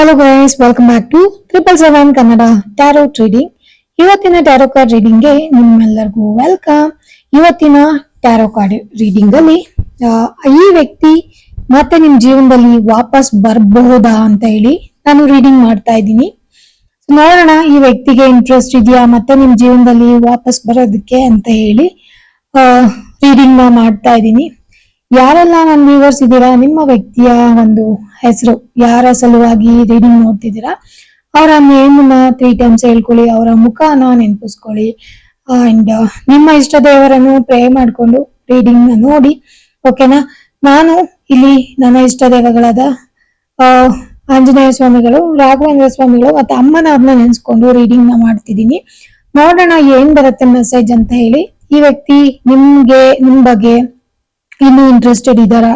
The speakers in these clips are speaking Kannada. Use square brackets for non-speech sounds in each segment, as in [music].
Hello guys welcome back to triple seven Kannada tarot reading ಇವತ್ತಿನ ಟ್ಯಾರೋ ಕಾರ್ಡ್ ರೀಡಿಂಗ್ಗೆ ನಿಮ್ಮೆಲ್ಲರಿಗೂ ವೆಲ್ಕಮ್ ಇವತ್ತಿನ ಟ್ಯಾರೋ ಕಾರ್ಡ್ ರೀಡಿಂಗ್ ಅಲ್ಲಿ ಈ ವ್ಯಕ್ತಿ ಮತ್ತೆ ನಿಮ್ ಜೀವನದಲ್ಲಿ ವಾಪಸ್ ಬರಬಹುದಾ ಅಂತ ಹೇಳಿ ನಾನು ರೀಡಿಂಗ್ ಮಾಡ್ತಾ ಇದ್ದೀನಿ. ನೋಡೋಣ ಈ ವ್ಯಕ್ತಿಗೆ ಇಂಟ್ರೆಸ್ಟ್ ಇದೆಯಾ ಮತ್ತೆ ನಿಮ್ ಜೀವನದಲ್ಲಿ ವಾಪಸ್ ಬರೋದಕ್ಕೆ ಅಂತ ಹೇಳಿ ರೀಡಿಂಗ್ನ ಮಾಡ್ತಾ ಇದ್ದೀನಿ. ಯಾರೆಲ್ಲ ನನ್ನ ವ್ಯೂವರ್ಸ್ ಇದ್ದೀರಾ? ನಿಮ್ಮ ವ್ಯಕ್ತಿಯ ಒಂದು ಹೆಸರು, ಯಾರ ಸಲುವಾಗಿ ರೀಡಿಂಗ್ ನೋಡ್ತಿದ್ದೀರಾ? ಅವರ ನೇಮನ್ನ ತ್ರೀ ಟೈಮ್ಸ್ ಹೇಳ್ಕೊಳ್ಳಿ, ಅವರ ಮುಖನ ನೆನಪಿಸ್ಕೊಳ್ಳಿ. ಅಂಡ್ ನಿಮ್ಮ ಇಷ್ಟ ದೇವರನ್ನು ಪ್ರೇ ಮಾಡಿಕೊಂಡು ರೀಡಿಂಗ್ನ ನೋಡಿ ಓಕೆನಾ ನಾನು ಇಲ್ಲಿ ನನ್ನ ಇಷ್ಟ ದೇವಗಳಾದ ಆಂಜನೇಯ ಸ್ವಾಮಿಗಳು, ರಾಘವೇಂದ್ರ ಸ್ವಾಮಿಗಳು ಮತ್ತೆ ಅಮ್ಮನ ಅಮ್ಮನವ್ರನ್ನ ನೆನೆಸ್ಕೊಂಡು ರೀಡಿಂಗ್ನ ಮಾಡ್ತಿದ್ದೀನಿ. ನೋಡೋಣ ಏನ್ ಬರುತ್ತೆ ಮೆಸೇಜ್ ಅಂತ ಹೇಳಿ. ಈ ವ್ಯಕ್ತಿ ನಿಮ್ಗೆ, ನಿಮ್ ಬಗ್ಗೆ ಇನ್ನು ಇಂಟ್ರೆಸ್ಟೆಡ್ ಇದ್ದಾರಾ?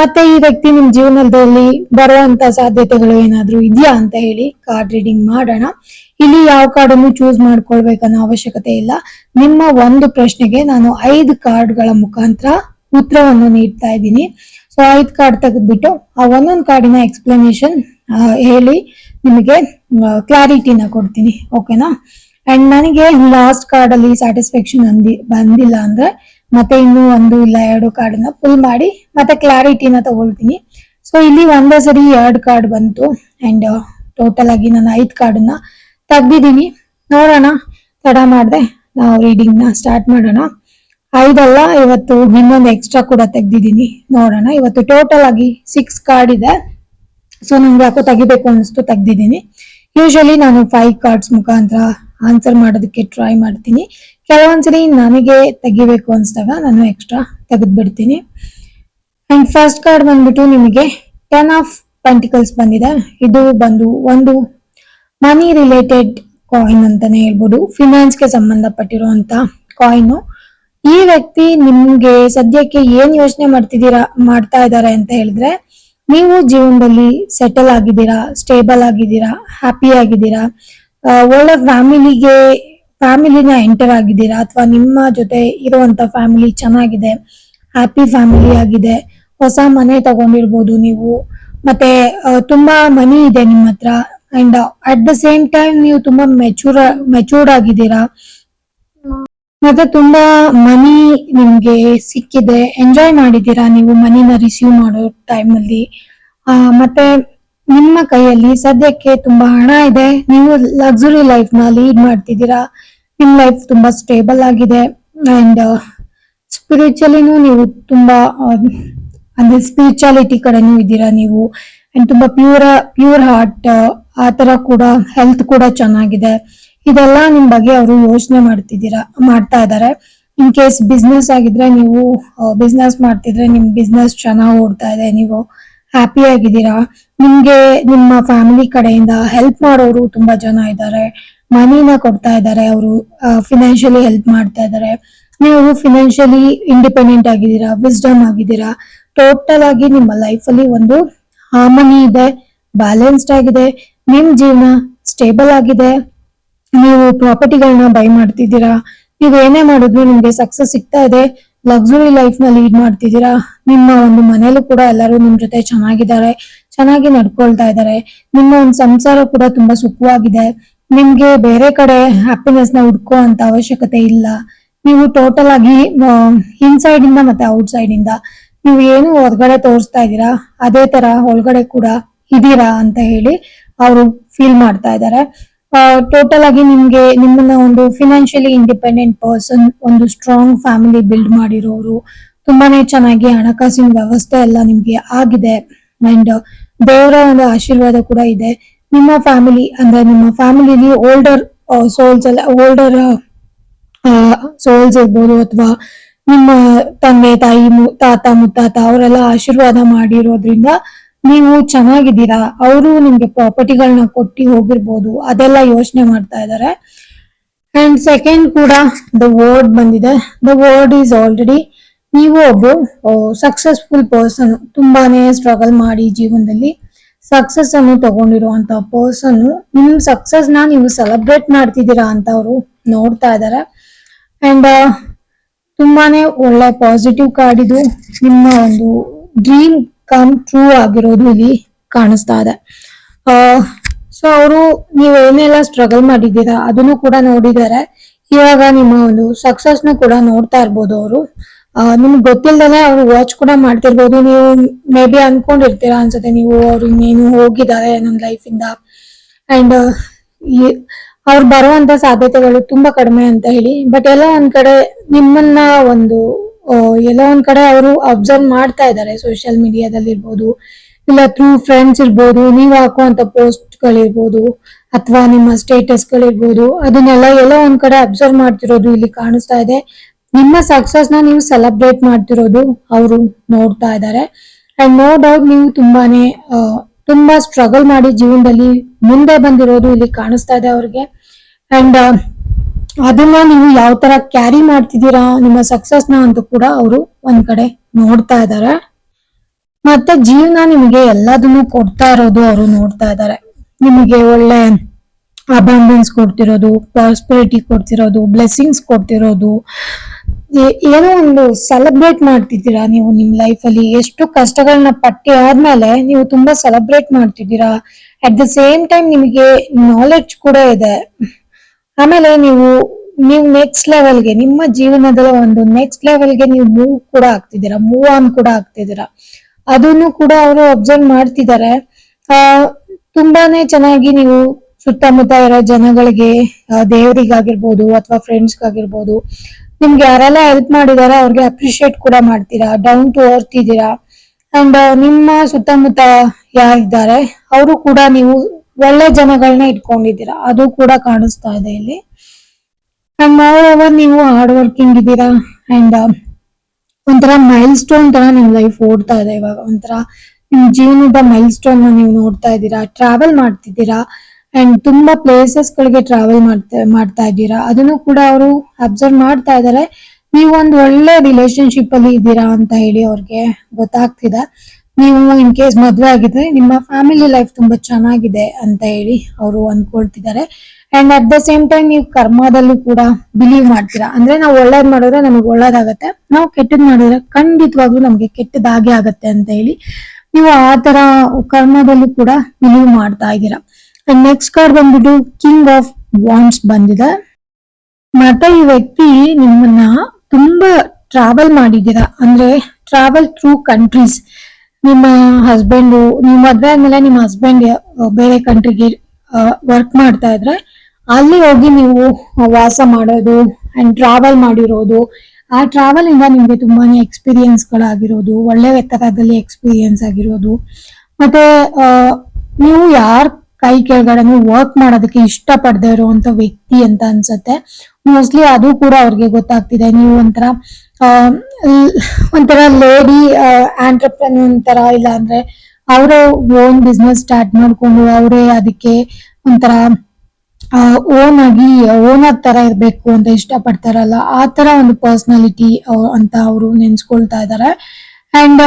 ಮತ್ತೆ ಈ ವ್ಯಕ್ತಿ ನಿಮ್ ಜೀವನದಲ್ಲಿ ಬರುವಂತ ಸಾಧ್ಯತೆಗಳು ಏನಾದ್ರೂ ಇದೆಯಾ ಅಂತ ಹೇಳಿ ಕಾರ್ಡ್ ರೀಡಿಂಗ್ ಮಾಡೋಣ. ಇಲ್ಲಿ ಯಾವ ಕಾರ್ಡ್ ಅನ್ನು ಚೂಸ್ ಮಾಡ್ಕೊಳ್ಬೇಕನ್ನೋ ಅವಶ್ಯಕತೆ ಇಲ್ಲ. ನಿಮ್ಮ ಒಂದು ಪ್ರಶ್ನೆಗೆ ನಾನು ಐದು ಕಾರ್ಡ್ಗಳ ಮುಖಾಂತರ ಉತ್ತರವನ್ನು ನೀಡ್ತಾ ಇದ್ದೀನಿ. ಸೊ ಐದು ಕಾರ್ಡ್ ತೆಗೆದ್ಬಿಟ್ಟು, ಆ ಒಂದೊಂದು ಕಾರ್ಡಿನ ಎಕ್ಸ್ಪ್ಲನೇಷನ್ ಹೇಳಿ ನಿಮಗೆ ಕ್ಲಾರಿಟಿನ ಕೊಡ್ತೀನಿ. ಓಕೆನಾ ಅಂಡ್ ನನಗೆ ಲಾಸ್ಟ್ ಕಾರ್ಡ್ ಅಲ್ಲಿ ಸ್ಯಾಟಿಸ್ಫ್ಯಾಕ್ಷನ್ ಅಂದಿ ಬಂದಿಲ್ಲ ಅಂದ್ರೆ ಮತ್ತೆ ಇನ್ನು ಒಂದು ಇಲ್ಲ, ಎರಡು ಕಾರ್ಡ್ನ ಫುಲ್ ಮಾಡಿ ಮತ್ತೆ ಕ್ಲಾರಿಟಿನ ತಗೊಳ್ತೀನಿ. ಸೊ ಇಲ್ಲಿ ಒಂದೇ ಸರಿ ಎರಡು ಕಾರ್ಡ್ ಬಂತು ಅಂಡ್ ಟೋಟಲ್ ಆಗಿ ನಾನು ಐದು ಕಾರ್ಡನ್ನ ತೆಗ್ದಿದ್ದೀನಿ. ನೋಡೋಣ, ತಡ ಮಾಡಿದೆ, ನಾವು ರೀಡಿಂಗ್ನ ಸ್ಟಾರ್ಟ್ ಮಾಡೋಣ. ಐದಲ್ಲ, ಇವತ್ತು ಇನ್ನೊಂದು ಎಕ್ಸ್ಟ್ರಾ ಕೂಡ ತೆಗ್ದಿದ್ದೀನಿ. ನೋಡೋಣ, ಇವತ್ತು ಟೋಟಲ್ ಆಗಿ ಸಿಕ್ಸ್ ಕಾರ್ಡ್ ಇದೆ. ಸೊ ನಂಗೆ ಯಾಕೋ ತೆಗಿಬೇಕು ಅನಿಸ್ತು ತೆಗ್ದಿದ್ದೀನಿ. ಯೂಶಲಿ ನಾನು ಫೈವ್ ಕಾರ್ಡ್ಸ್ ಮುಖಾಂತರ ಆನ್ಸರ್ ಮಾಡೋದಕ್ಕೆ ಟ್ರೈ ಮಾಡ್ತೀನಿ. ಕೆಲವೊಂದ್ಸರಿ ನನಗೆ ತೆಗಿಬೇಕು ಅನ್ಸ್ದಾಗ ನಾನು ಎಕ್ಸ್ಟ್ರಾ ತೆಗೆದ್ಬಿಡ್ತೀನಿ. ಅಂಡ್ ಫಸ್ಟ್ ಕಾರ್ಡ್ ಬಂದ್ಬಿಟ್ಟು ನಿಮಗೆ ಟೆನ್ ಆಫ್ ಪೆಂಟಿಕಲ್ಸ್ ಬಂದಿದೆ. ಇದು ಬಂದು ಒಂದು ಮನಿ ರಿಲೇಟೆಡ್ ಕಾಯಿನ್ ಅಂತಾನೆ ಹೇಳ್ಬೋದು. ಫಿನಾನ್ಸ್ಗೆ ಸಂಬಂಧಪಟ್ಟಿರುವಂತ ಕಾಯಿನ್ ಈ ವ್ಯಕ್ತಿ ನಿಮ್ಗೆ ಸದ್ಯಕ್ಕೆ ಏನ್ ಯೋಚನೆ ಮಾಡ್ತಿದ್ದೀರಾ, ಮಾಡ್ತಾ ಇದ್ದಾರೆ ಅಂತ ಹೇಳಿದ್ರೆ, ನೀವು ಜೀವನದಲ್ಲಿ ಸೆಟಲ್ ಆಗಿದ್ದೀರಾ ಸ್ಟೇಬಲ್ ಆಗಿದ್ದೀರಾ ಹ್ಯಾಪಿ ಆಗಿದ್ದೀರಾ ಒಳ್ಳೆ ಫ್ಯಾಮಿಲಿಗೆ ಫ್ಯಾಮಿಲಿನ ಎಂಟರ್ ಆಗಿದ್ದೀರಾ? ಅಥವಾ ನಿಮ್ಮ ಜೊತೆ ಇರುವಂತ ಫ್ಯಾಮಿಲಿ ಚೆನ್ನಾಗಿದೆ ಹ್ಯಾಪಿ ಫ್ಯಾಮಿಲಿ ಆಗಿದೆ ಹೊಸ ಮನೆ ತಗೊಂಡಿರ್ಬೋದು ನೀವು ಮತ್ತೆ ತುಂಬಾ ಮನಿ ಇದೆ ನಿಮ್ಮ ಹತ್ರ and at the same time ನೀವು ತುಂಬಾ ಮೆಚೂರ್ ಮೆಚೂರ್ಡ್ ಆಗಿದ್ದೀರಾ? ಮತ್ತೆ ತುಂಬಾ ಮನಿ ನಿಮ್ಗೆ ಸಿಕ್ಕಿದೆ ಎಂಜಾಯ್ ಮಾಡಿದ್ದೀರಾ ನೀವು ಮನಿನ ರಿಸೀವ್ ಮಾಡೋ ಟೈಮ್ ಅಲ್ಲಿ? ಆ, ಮತ್ತೆ ನಿಮ್ಮ ಕೈಯಲ್ಲಿ ಸದ್ಯಕ್ಕೆ ತುಂಬಾ ಹಣ ಇದೆ. ನೀವು ಲಕ್ಸುರಿ ಲೈಫ್ನ ಲೀಡ್ ಮಾಡ್ತಿದ್ದೀರಾ. ನಿಮ್ ಲೈಫ್ ತುಂಬಾ ಸ್ಟೇಬಲ್ ಆಗಿದೆ. ಅಂಡ್ ಸ್ಪಿರಿಚುಲಿನೂ ನೀವು ತುಂಬಾ ಆ, ಅಂದ್ರೆ ಸ್ಪಿರಿಚುಯಾಲಿಟಿ ಕಡೆನೂ ಇದ್ದೀರಾ ನೀವು. ಅಂಡ್ ತುಂಬಾ ಪ್ಯೂರ್ ಪ್ಯೂರ್ ಹಾರ್ಟ್ ಆ ತರ ಕೂಡ ಹೆಲ್ತ್ ಕೂಡ ಚೆನ್ನಾಗಿದೆ. ಇದೆಲ್ಲ ನಿಮ್ ಬಗ್ಗೆ ಅವರು ಯೋಚನೆ ಮಾಡ್ತಿದ್ದೀರಾ ಮಾಡ್ತಾ ಇದ್ದಾರೆ. ಇನ್ ಕೇಸ್ ಬಿಸ್ನೆಸ್ ಆಗಿದ್ರೆ ನೀವು ಬಿಸ್ನೆಸ್ ಮಾಡ್ತಿದ್ರೆ ನಿಮ್ ಬಿಸ್ನೆಸ್ ಚೆನ್ನಾಗಿ ಓಡ್ತಾ ಇದೆ ನೀವು. ಹ್ಯಾಪಿ ಆಗಿದ್ದೀರಾ? ನಿಮ್ಗೆ ನಿಮ್ಮ ಫ್ಯಾಮಿಲಿ ಕಡೆಯಿಂದ ಹೆಲ್ಪ್ ಮಾಡೋರು ತುಂಬಾ ಜನ ಇದ್ದಾರೆ. ಮನಿನ ಕೊಡ್ತಾ ಇದ್ದಾರೆ ಅವರು ಫಿನಾನ್ಷಿಯಲಿ ಹೆಲ್ಪ್ ಮಾಡ್ತಾ ಇದ್ದಾರೆ. ನೀವು ಫಿನಾನ್ಷಿಯಲಿ ಇಂಡಿಪೆಂಡೆಂಟ್ ಆಗಿದ್ದೀರಾ ವಿಸ್ಡಮ್ ಆಗಿದ್ದೀರಾ? ಟೋಟಲ್ ಆಗಿ ನಿಮ್ಮ ಲೈಫ್ ಅಲ್ಲಿ ಒಂದು ಹಾರ್ಮನಿ ಇದೆ ಬ್ಯಾಲೆನ್ಸ್ಡ್ ಆಗಿದೆ. ನಿಮ್ ಜೀವನ ಸ್ಟೇಬಲ್ ಆಗಿದೆ. ನೀವು ಪ್ರಾಪರ್ಟಿಗಳನ್ನ ಬೈ ಮಾಡ್ತಿದ್ದೀರಾ. ನೀವು ಏನೇ ಮಾಡಿದ್ರು ನಿಮ್ಗೆ ಸಕ್ಸಸ್ ಸಿಗ್ತಾ ಇದೆ. ಲಕ್ಸುರಿ ಲೈಫ್ನ ಲೀಡ್ ಮಾಡ್ತಿದ್ದೀರಾ? ನಿಮ್ಮ ಒಂದು ಮನೇಲೂ ಕೂಡ ಎಲ್ಲರೂ ನಿಮ್ ಜೊತೆ ಚೆನ್ನಾಗಿದ್ದಾರೆ, ಚೆನ್ನಾಗಿ ನಡ್ಕೊಳ್ತಾ ಇದ್ದಾರೆ. ನಿಮ್ಮ ಒಂದು ಸಂಸಾರ ಕೂಡ ತುಂಬಾ ಸುಖವಾಗಿದೆ. ನಿಮ್ಗೆ ಬೇರೆ ಕಡೆ ಹ್ಯಾಪಿನೆಸ್ನ ಹುಡ್ಕೋ ಅಂತ ಅವಶ್ಯಕತೆ ಇಲ್ಲ. ನೀವು ಟೋಟಲ್ ಆಗಿ ಇನ್ಸೈಡ್ ಇಂದ ಮತ್ತೆ ಔಟ್ ಸೈಡ್ ಇಂದ. ನೀವು ಏನು ಹೊರಗಡೆ ತೋರಿಸ್ತಾ ಇದ್ದೀರಾ? ಅದೇ ತರ ಒಳಗಡೆ ಕೂಡ ಇದೀರಾ ಅಂತ ಹೇಳಿ ಅವರು ಫೀಲ್ ಮಾಡ್ತಾ ಇದ್ದಾರೆ. ಟೋಟಲ್ ಆಗಿ ನಿಮ್ಗೆ ನಿಮ್ಮನ್ನ ಒಂದು ಫಿನಾನ್ಷಿಯಲಿ ಇಂಡಿಪೆಂಡೆಂಟ್ ಪರ್ಸನ್ ಒಂದು ಸ್ಟ್ರಾಂಗ್ ಫ್ಯಾಮಿಲಿ ಬಿಲ್ಡ್ ಮಾಡಿರೋರು, ತುಂಬಾನೇ ಚೆನ್ನಾಗಿ ಹಣಕಾಸಿನ ವ್ಯವಸ್ಥೆ ಎಲ್ಲ ನಿಮ್ಗೆ ಆಗಿದೆ. ಅಂಡ್ ದೇವರ ಒಂದು ಆಶೀರ್ವಾದ ಕೂಡ ಇದೆ. ನಿಮ್ಮ ಫ್ಯಾಮಿಲಿ ಅಂದ್ರೆ ನಿಮ್ಮ ಫ್ಯಾಮಿಲಿಲಿ ಓಲ್ಡರ್ ಸೋಲ್ಸ್ ಎಲ್ಲ ಓಲ್ಡರ್ ಸೋಲ್ಸ್ ಇರ್ಬೋದು ಅಥವಾ ನಿಮ್ಮ ತಂದೆ, ತಾಯಿ ತಾತ, ಮುತ್ತಾತ, ಅವರೆಲ್ಲ ಆಶೀರ್ವಾದ ಮಾಡಿರೋದ್ರಿಂದ ನೀವು ಚೆನ್ನಾಗಿದ್ದೀರಾ? ಅವರು ನಿಮ್ಗೆ ಪ್ರಾಪರ್ಟಿಗಳನ್ನ ಕೊಟ್ಟು ಹೋಗಿರ್ಬೋದು. ಅದೆಲ್ಲ ಯೋಚನೆ ಮಾಡ್ತಾ ಇದ್ದಾರೆ ಅಂಡ್ ಸೆಕೆಂಡ್ ಕೂಡ ದ ವರ್ಡ್ ಬಂದಿದೆ. ದ ವರ್ಡ್ ಈಸ್ ಆಲ್ರೆಡಿ ನೀವು ಒಬ್ಬ ಸಕ್ಸಸ್ಫುಲ್ ಪರ್ಸನ್ ತುಂಬಾನೇ ಸ್ಟ್ರಗಲ್ ಮಾಡಿ ಜೀವನದಲ್ಲಿ ಸಕ್ಸಸ್ ಅನ್ನು ತಗೊಂಡಿರುವಂತ ಪರ್ಸನ್ ನಿಮ್ ಸಕ್ಸಸ್ನ ನೀವು ಸೆಲೆಬ್ರೇಟ್ ಮಾಡ್ತಿದ್ದೀರಾ ಅಂತ ಅವರು ನೋಡ್ತಾ ಇದ್ದಾರೆ ಅಂಡ್ ತುಂಬಾನೇ ಒಳ್ಳೆ ಪಾಸಿಟಿವ್ ಕಾರ್ಡ್ ಇದು. ನಿಮ್ಮ ಒಂದು ಡ್ರೀಮ್ ಕಮ್ ಟ್ರೂ ಆಗಿರೋದು ಇಲ್ಲಿ ಕಾಣಿಸ್ತಾ ಇದೆ. ಸೊ ಅವರು ನೀವು ಏನೆಲ್ಲ ಸ್ಟ್ರಗಲ್ ಮಾಡಿದ್ದೀರಾ ಅದನ್ನು ಕೂಡ ನೋಡಿದ್ದಾರೆ. ಇವಾಗ ನಿಮ್ಮ ಒಂದು ಸಕ್ಸಸ್ ನು ಕೂಡ ನೋಡ್ತಾ ಇರ್ಬೋದು ಅವರು. ನಿಮ್ಗೆ ಗೊತ್ತಿಲ್ಲದೆ ಅವ್ರು ವಾಚ್ ಕೂಡ ಮಾಡ್ತಿರ್ಬೋದು. ನೀವು ಮೇ ಬಿ ಅನ್ಕೊಂಡಿರ್ತೀರಾ ಅನ್ಸುತ್ತೆ ನೀವು ಅವ್ರು ಇನ್ನೇನು ಹೋಗಿದ್ದಾರೆ ನನ್ನ ಲೈಫಿಂದ ಅಂಡ್ ಅವ್ರು ಬರುವಂತ ಸಾಧ್ಯತೆಗಳು ತುಂಬಾ ಕಡಿಮೆ ಅಂತ ಹೇಳಿ. ಬಟ್ ಎಲ್ಲ ಒಂದ್ ಕಡೆ ನಿಮ್ಮನ್ನ ಒಂದು ಎಲ್ಲೋ ಒಂದ್ ಕಡೆ ಅವರು ಅಬ್ಸರ್ವ್ ಮಾಡ್ತಾ ಇದ್ದಾರೆ ಸೋಷಿಯಲ್ ಮೀಡಿಯಾದಲ್ಲಿ ಇರ್ಬೋದು, ಇಲ್ಲ ಥ್ರೂ ಫ್ರೆಂಡ್ಸ್ ಇರ್ಬೋದು, ನೀವು ಹಾಕುವಂತ ಪೋಸ್ಟ್ ಗಳಿರ್ಬೋದು, ಅಥವಾ ನಿಮ್ಮ ಸ್ಟೇಟಸ್ ಗಳಿರ್ಬೋದು, ಅದನ್ನೆಲ್ಲ ಎಲ್ಲೋ ಒಂದ್ ಕಡೆ ಅಬ್ಸರ್ವ್ ಮಾಡ್ತಿರೋದು ಇಲ್ಲಿ ಕಾಣಿಸ್ತಾ ಇದೆ. ನಿಮ್ಮ ಸಕ್ಸಸ್ನ ನೀವು ಸೆಲೆಬ್ರೇಟ್ ಮಾಡ್ತಿರೋದು ಅವರು ನೋಡ್ತಾ ಇದ್ದಾರೆ ಅಂಡ್ ನೋ ಡೌಟ್ ನೀವು ತುಂಬಾನೇ ತುಂಬಾ ಸ್ಟ್ರಗಲ್ ಮಾಡಿ ಜೀವನದಲ್ಲಿ ಮುಂದೆ ಬಂದಿರೋದು ಇಲ್ಲಿ ಕಾಣಿಸ್ತಾ ಇದೆ ಅವ್ರಿಗೆ. ಅಂಡ್ ಅದನ್ನ ನೀವು ಯಾವ ತರ ಕ್ಯಾರಿ ಮಾಡ್ತಿದ್ದೀರಾ, ನಿಮ್ಮ ಸಕ್ಸಸ್ನ ಅಂತ ಕೂಡ ಅವರು ಒಂದ್ ಕಡೆ ನೋಡ್ತಾ ಇದ್ದಾರೆ ಮತ್ತೆ ಜೀವನ ನಿಮಗೆ ಎಲ್ಲದನ್ನು ಕೊಡ್ತಾ ಇರೋದು ಅವರು ನೋಡ್ತಾ ಇದ್ದಾರೆ ನಿಮಗೆ ಒಳ್ಳೆ ಅಬಂಡೆನ್ಸ್ ಕೊಡ್ತಿರೋದು ಪ್ರಾಸ್ಪರಿಟಿ ಕೊಡ್ತಿರೋದು ಬ್ಲೆಸ್ಸಿಂಗ್ಸ್ ಕೊಡ್ತಿರೋದು. ಏನೋ ಒಂದು ಸೆಲೆಬ್ರೇಟ್ ಮಾಡ್ತಿದ್ದೀರಾ ನೀವು ನಿಮ್ ಲೈಫ್ ಅಲ್ಲಿ? ಎಷ್ಟು ಕಷ್ಟಗಳನ್ನ ಪಟ್ಟಿ ಆದ್ಮೇಲೆ ನೀವು ತುಂಬಾ ಸೆಲೆಬ್ರೇಟ್ ಮಾಡ್ತಿದ್ದೀರಾ. ಅಟ್ ದ ಸೇಮ್ ಟೈಮ್ ನಿಮಗೆ ನಾಲೆಡ್ಜ್ ಕೂಡ ಇದೆ. ಆಮೇಲೆ ನೀವು ನೀವು ನೆಕ್ಸ್ಟ್ ಲೆವೆಲ್ಗೆ ನಿಮ್ಮ ಜೀವನದ ಒಂದು ನೆಕ್ಸ್ಟ್ ಲೆವೆಲ್ಗೆ ನೀವು ಮೂವ್ ಕೂಡ ಆಗ್ತಿದ್ದೀರಾ ಮೂವ್ ಆನ್ ಕೂಡ ಆಗ್ತಿದ್ದೀರಾ. ಅದನ್ನು ಕೂಡ ಅವರು ಅಬ್ಸರ್ವ್ ಮಾಡ್ತಿದ್ದಾರೆ. ಆ, ತುಂಬಾನೇ ಚೆನ್ನಾಗಿ ನೀವು ಸುತ್ತಮುತ್ತ ಇರೋ ಜನಗಳಿಗೆ ದೇವರಿಗಾಗಿರ್ಬೋದು ಅಥವಾ ಫ್ರೆಂಡ್ಸ್ಗಾಗಿರ್ಬೋದು ನಿಮ್ಗೆ ಯಾರೆಲ್ಲ ಹೆಲ್ಪ್ ಮಾಡಿದಾರೆ ಅವ್ರಿಗೆ ಅಪ್ರಿಶಿಯೇಟ್ ಕೂಡ ಮಾಡ್ತೀರಾ ಡೌನ್ ಟು ಅರ್ತ್ ಇದ್ದೀರಾ. ಅಂಡ್ ನಿಮ್ಮ ಸುತ್ತಮುತ್ತ ಯಾರಿದ್ದಾರೆ, ಅವರು ಕೂಡ ನೀವು ಒಳ್ಳೆ ಜನಗಳನ್ನ ಇಟ್ಕೊಂಡಿದ್ದೀರಾ? ಅದು ಕೂಡ ಕಾಣಿಸ್ತಾ ಇದೆ ಇಲ್ಲಿ. ಅಂಡ್ ಓವರ್ ನೀವು ಹಾರ್ಡ್ ವರ್ಕಿಂಗ್ ಇದ್ದೀರಾ? ಅಂಡ್ ಒಂಥರ ಮೈಲ್ ಸ್ಟೋನ್ ತರ ನಿಮ್ ಲೈಫ್ ಓಡ್ತಾ ಇದೆ ಇವಾಗ. ಒಂಥರ ನಿಮ್ ಜೀವನದ ಮೈಲ್ ಸ್ಟೋನ್ ನೀವು ನೋಡ್ತಾ ಇದ್ದೀರಾ? ಟ್ರಾವೆಲ್ ಮಾಡ್ತಿದ್ದೀರಾ? ಅಂಡ್ ತುಂಬಾ ಪ್ಲೇಸಸ್ ಗಳಿಗೆ ಟ್ರಾವೆಲ್ ಮಾಡ್ತಾ ಮಾಡ್ತಾ ಇದ್ದೀರಾ? ಅದನ್ನು ಕೂಡ ಅವರು ಅಬ್ಸರ್ವ್ ಮಾಡ್ತಾ ಇದ್ದಾರೆ. ನೀವು ಒಂದು ಒಳ್ಳೆ ರಿಲೇಶನ್ಶಿಪ್ ಅಲ್ಲಿ ಇದ್ದೀರಾ ಅಂತ ಹೇಳಿ ಅವ್ರಿಗೆ ಗೊತ್ತಾಗ್ತಿದೆ. ನೀವು ಇನ್ ಕೇಸ್ ಮದುವೆ ಆಗಿದ್ರೆ ನಿಮ್ಮ ಫ್ಯಾಮಿಲಿ ಲೈಫ್ ತುಂಬಾ ಚೆನ್ನಾಗಿದೆ ಅಂತ ಹೇಳಿ ಅವರು ಅನ್ಕೊಳ್ತಿದ್ದಾರೆ and at the same time ನೀವು ಕರ್ಮದಲ್ಲೂ ಕೂಡ ಬಿಲೀವ್ ಮಾಡ್ತೀರಾ. ಅಂದ್ರೆ ನಾವು ಒಳ್ಳೇದ್ ಮಾಡಿದ್ರೆ ನಮಗೆ ಒಳ್ಳೇದಾಗತ್ತೆ. ನಾವು ಕೆಟ್ಟದ್ ಮಾಡಿದ್ರೆ ಖಂಡಿತವಾಗ್ಲೂ ನಮ್ಗೆ ಕೆಟ್ಟದಾಗೆ ಆಗತ್ತೆ ಅಂತ ಹೇಳಿ ನೀವು ಆ ತರ ಕರ್ಮದಲ್ಲೂ ಕೂಡ ಬಿಲೀವ್ ಮಾಡ್ತಾ ಇದ್ದೀರಾ. ನೆಕ್ಸ್ಟ್ ಕಾರ್ಡ್ ಬಂದ್ಬಿಟ್ಟು ಕಿಂಗ್ ಆಫ್ ವಾಂಡ್ಸ್ ಬಂದಿದೆ. ಮತ್ತೆ ಈ ವ್ಯಕ್ತಿ ನಿಮ್ಮನ್ನ ತುಂಬಾ ಟ್ರಾವೆಲ್ ಮಾಡಿದ್ದೀರಾ. ಅಂದ್ರೆ ಟ್ರಾವೆಲ್ ಥ್ರೂ ಕಂಟ್ರೀಸ್ ನಿಮ್ಮ ಹಸ್ಬೆಂಡು ನೀವು ಮದ್ವೆ ಆದ್ಮೇಲೆ ನಿಮ್ಮ ಹಸ್ಬೆಂಡ್ ಬೇರೆ ಕಂಟ್ರಿಗೆ ವರ್ಕ್ ಮಾಡ್ತಾ ಇದ್ರೆ, ಅಲ್ಲಿ ಹೋಗಿ ನೀವು ವಾಸ ಮಾಡೋದು ಅಂಡ್ ಟ್ರಾವೆಲ್ ಮಾಡಿರೋದು. ಆ ಟ್ರಾವೆಲ್ ಇಂದ ನಿಮ್ಗೆ ತುಂಬಾನೇ ಎಕ್ಸ್ಪೀರಿಯನ್ಸ್ ಗಳಾಗಿರೋದು, ಒಳ್ಳೆ ವ್ಯತ್ಯಾಸದಲ್ಲಿ ಎಕ್ಸ್ಪೀರಿಯನ್ಸ್ ಆಗಿರೋದು. ಮತ್ತೆ ನೀವು ಯಾರ ಕೈ ಕೆಳಗಡೆ ವರ್ಕ್ ಮಾಡೋದಕ್ಕೆ ಇಷ್ಟ ಪಡದೇ ಇರುವಂತ ವ್ಯಕ್ತಿ ಅಂತ ಅನ್ಸುತ್ತೆ. ಮೋಸ್ಟ್ಲಿ ಅದು ಕೂಡ ಅವ್ರಿಗೆ ಗೊತ್ತಾಗ್ತಿದೆ. ನೀವು ಒಂಥರ ಒಂಥರ ಲೇಡಿ ಆಂಟ್ರಪ್ರನ್ ತರ ಇಲ್ಲ ಅಂದ್ರೆ ಅವರ ಓನ್ ಬಿಸ್ನೆಸ್ ಸ್ಟಾರ್ಟ್ ಮಾಡ್ಕೊಂಡು ಅವರೇ ಅದಕ್ಕೆ ಒಂಥರ ಓನ್ ಆಗಿ ಓನರ್ ತರ ಇರ್ಬೇಕು ಅಂತ ಇಷ್ಟಪಡ್ತಾರಲ್ಲ, ಆ ತರ ಒಂದು ಪರ್ಸನಾಲಿಟಿ ಅಂತ ಅವರು ನೆನ್ಸ್ಕೊಳ್ತಾ ಇದ್ದಾರೆ ಅಂಡ್